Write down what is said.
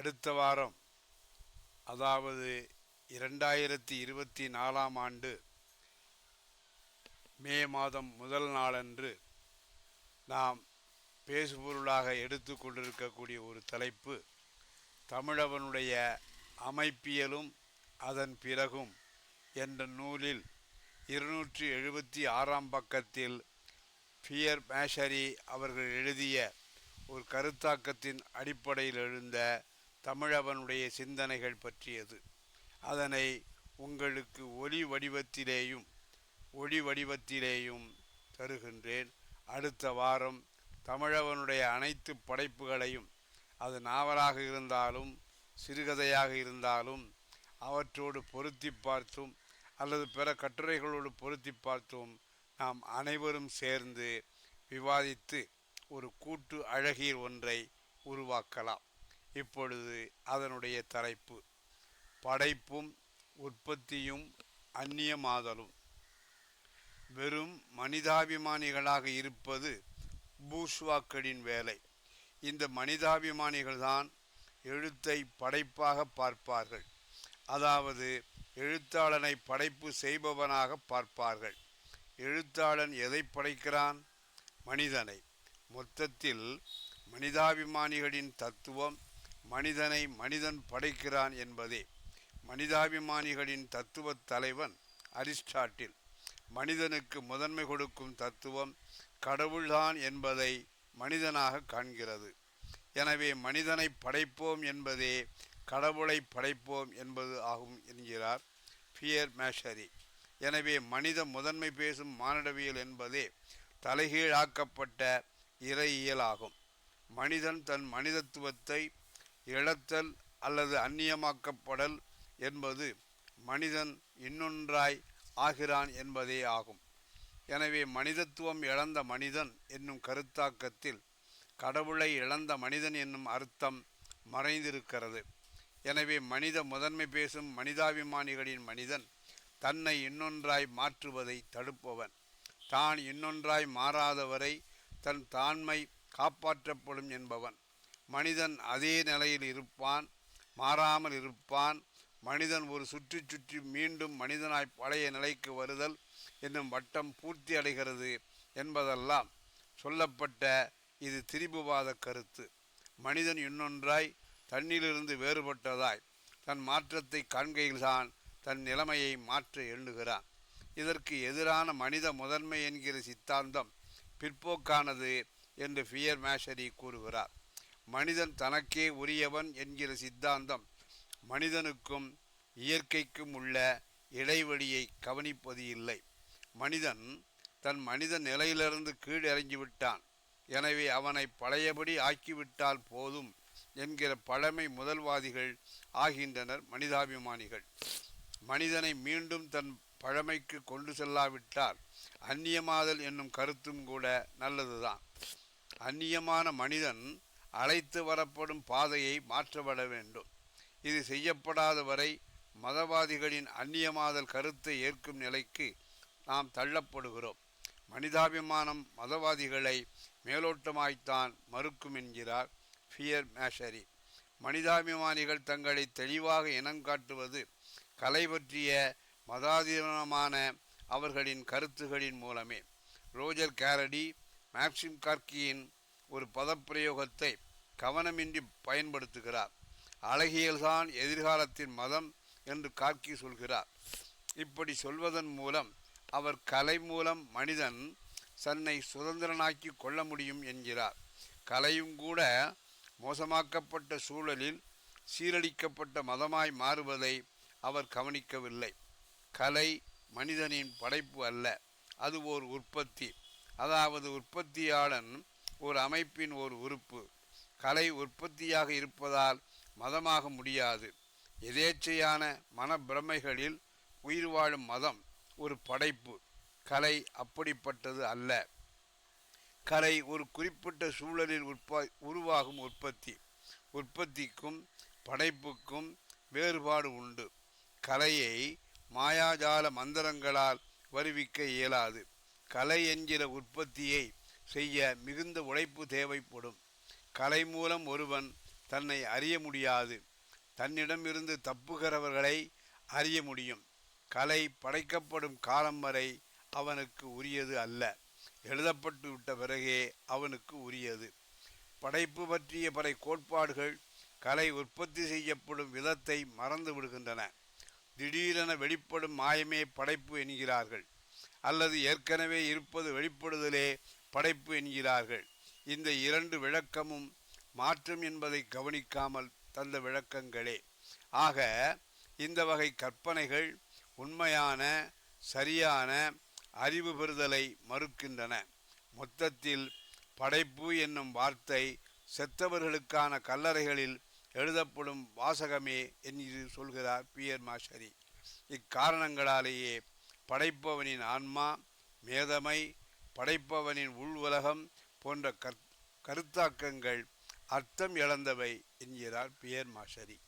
அடுத்த வாரம் அதாவது இரண்டாயிரத்தி இருபத்தி நாலாம் ஆண்டு மே மாதம் முதல் நாளன்று நாம் பேசுபொருளாக எடுத்து கொண்டிருக்கக்கூடிய ஒரு தலைப்பு தமிழவனுடைய அமைப்பியலும் அதன் பிறகும் என்ற நூலில் இருநூற்றி எழுபத்தி ஆறாம் பக்கத்தில் பியர் மேஷரி அவர்கள் எழுதிய ஒரு கருத்தாக்கத்தின் அடிப்படையில் எழுந்த தமிழவனுடைய சிந்தனைகள் பற்றியது. அதனை உங்களுக்கு ஒலி வடிவத்திலேயும் ஒளி வடிவத்திலேயும் தருகின்றேன். அடுத்த வாரம் தமிழவனுடைய அனைத்து படைப்புகளையும் அது நாவலாக இருந்தாலும் சிறுகதையாக இருந்தாலும் அவற்றோடு பொருத்தி பார்த்தும் அல்லது பிற கட்டுரைகளோடு பொருத்தி பார்த்தும் நாம் அனைவரும் சேர்ந்து விவாதித்து ஒரு கூட்டு அழகியல் ஒன்றை உருவாக்கலாம். இப்பொழுது அதனுடைய தலைப்பு படைப்பும் உற்பத்தியும் அந்நியமாதலும். வெறும் மனிதாபிமானிகளாக இருப்பது பூஷ்வாக்களின் வேலை. இந்த மனிதாபிமானிகள்தான் எழுத்தை படைப்பாக பார்ப்பார்கள். அதாவது எழுத்தாளனை படைப்பு செய்பவனாக பார்ப்பார்கள். எழுத்தாளன் எதை படைக்கிறான்? மனிதனை. மொத்தத்தில் மனிதாபிமானிகளின் தத்துவம் மனிதனை மனிதன் படைக்கிறான் என்பதே. மனிதாபிமானிகளின் தத்துவ தலைவன் அரிஸ்டாட்டில் மனிதனுக்கு முதன்மை கொடுக்கும் தத்துவம் கடவுள்தான் என்பதை மனிதனாக காண்கிறது. எனவே மனிதனை படைப்போம் என்பதே கடவுளை படைப்போம் என்பது ஆகும் என்கிறார் பியர் மேஷரி. எனவே மனித முதன்மை பேசும் மானிடவியல் என்பதே தலைகீழாக்கப்பட்ட இறையியலாகும். மனிதன் தன் மனிதத்துவத்தை இழத்தல் அல்லது அந்நியமாக்கப்படல் என்பது மனிதன் இன்னொன்றாய் ஆகிறான் என்பதே ஆகும். எனவே மனிதத்துவம் இழந்த மனிதன் என்னும் கருத்தாக்கத்தில் கடவுளை இழந்த மனிதன் என்னும் அர்த்தம் மறைந்திருக்கிறது. எனவே மனித முதன்மை பேசும் மனிதாபிமானிகளின் மனிதன் தன்னை இன்னொன்றாய் மாற்றுவதை தடுப்பவன். தான் இன்னொன்றாய் மாறாதவரை தன் தாண்மை காப்பாற்றப்படும் என்பவன். மனிதன் அதே நிலையில் இருப்பான் மாறாமல் இருப்பான். மனிதன் ஒரு சுற்றி சுற்றி மீண்டும் மனிதனாய் பழைய நிலைக்கு வருதல் என்னும் வட்டம் பூர்த்தி அடைகிறது என்பதெல்லாம் சொல்லப்பட்ட இது திரிபுவாத கருத்து. மனிதன் இன்னொன்றாய் தன்னிலிருந்து வேறுபட்டதாய் தன் மாற்றத்தை காண்கையில்தான் தன் நிலைமையை மாற்ற எண்ணுகிறான். இதற்கு எதிரான மனித முதன்மை என்கிற சித்தாந்தம் பிற்போக்கானது என்று ஃபியர் மேஷரி கூறுகிறார். மனிதன் தனக்கே உரியவன் என்கிற சித்தாந்தம் மனிதனுக்கும் இயற்கைக்கும் உள்ள இடைவெளியை கவனிப்பது இல்லை. மனிதன் தன் மனித நிலையிலிருந்து கீழிறங்கிவிட்டான் எனவே அவனை பழையபடி ஆக்கிவிட்டால் போதும் என்கிற பழமை முதல்வாதிகள் ஆகின்றனர் மனிதாபிமானிகள். மனிதனை மீண்டும் தன் பழமைக்கு கொண்டு செல்லாவிட்டால் அந்நியமாதல் என்னும் கருத்தும் கூட நல்லதுதான். அந்நியமான மனிதன் அழைத்து வரப்படும் பாதையை மாற்றப்பட வேண்டும். இது செய்யப்படாத வரை மதவாதிகளின் அந்நியமாதல் கருத்தை ஏற்கும் நிலைக்கு நாம் தள்ளப்படுகிறோம். மனிதாபிமானம் மதவாதிகளை மேலோட்டமாய்த்தான் மறுக்கும் என்கிறார் ஃபியர் மேஷரி. மனிதாபிமானிகள் தங்களை தெளிவாக இனங்காட்டுவது கலை பற்றிய மதாதீனமான அவர்களின் கருத்துகளின் மூலமே. ரோஜர் கேரடி மேக்சிம் கார்கியின் ஒரு பதப்பிரயோகத்தை கவனமின்றி பயன்படுத்துகிறார். அழகியல்தான் எதிர்காலத்தின் மதம் என்று காக்கி சொல்கிறார். இப்படி சொல்வதன் மூலம் அவர் கலை மூலம் மனிதன் தன்னை சுதந்திரனாக்கி கொள்ள முடியும் என்கிறார். கலையும் கூட மோசமாக்கப்பட்ட சூழலில் சீரழிக்கப்பட்ட மதமாய் மாறுவதை அவர் கவனிக்கவில்லை. கலை மனிதனின் படைப்பு அல்ல அது ஓர் உற்பத்தி. அதாவது உற்பத்தியாளன் ஒரு அமைப்பின் ஒரு உறுப்பு. கலை உற்பத்தியாக இருப்பதால் மதமாக முடியாது. எதேச்சையான மனப்பிரமைகளில் உயிர் வாழும் மதம் ஒரு படைப்பு. கலை அப்படிப்பட்டது அல்ல. கலை ஒரு குறிப்பிட்ட சூழலில் உற்ப உருவாகும் உற்பத்தி. உற்பத்திக்கும் படைப்புக்கும் வேறுபாடு உண்டு. கலையை மாயாஜால மந்திரங்களால் வருவிக்க இயலாது. கலை என்கிற உற்பத்தியை செய்ய மிகுந்த உழைப்பு தேவைப்படும். கலை மூலம் ஒருவன் தன்னை அறிய முடியாது. தன்னிடமிருந்து தப்புகிறவர்களை அறிய முடியும். கலை படைக்கப்படும் காலம் வரை அவனுக்கு உரியது அல்ல. எழுதப்பட்டு விட்ட பிறகே அவனுக்கு உரியது. படைப்பு பற்றிய பல கோட்பாடுகள் கலை உற்பத்தி செய்யப்படும் விதத்தை மறந்து விடுகின்றன. திடீரென வெளிப்படும் மாயமே படைப்பு என்கிறார்கள். அல்லது ஏற்கனவே இருப்பது வெளிப்படுதலே படைப்பு என்கிறார்கள். இந்த இரண்டு விளக்கமும் மாற்றம் என்பதை கவனிக்காமல் தந்த விளக்கங்களே. ஆக இந்த வகை கற்பனைகள் உண்மையான சரியான அறிவு பெறுதலை மறுக்கின்றன. மொத்தத்தில் படைப்பு என்னும் வார்த்தை செத்தவர்களுக்கான கல்லறைகளில் எழுதப்படும் வாசகமே என்று சொல்கிறார் பியர் மாஷரி. இக்காரணங்களாலேயே படைப்பவனின் ஆன்மா மேதமை படைப்பவனின் உள் உலகம் போன்ற கருத்தாக்கங்கள் அர்த்தம் இழந்தவை என்கிறார் பியர் மாஷரி.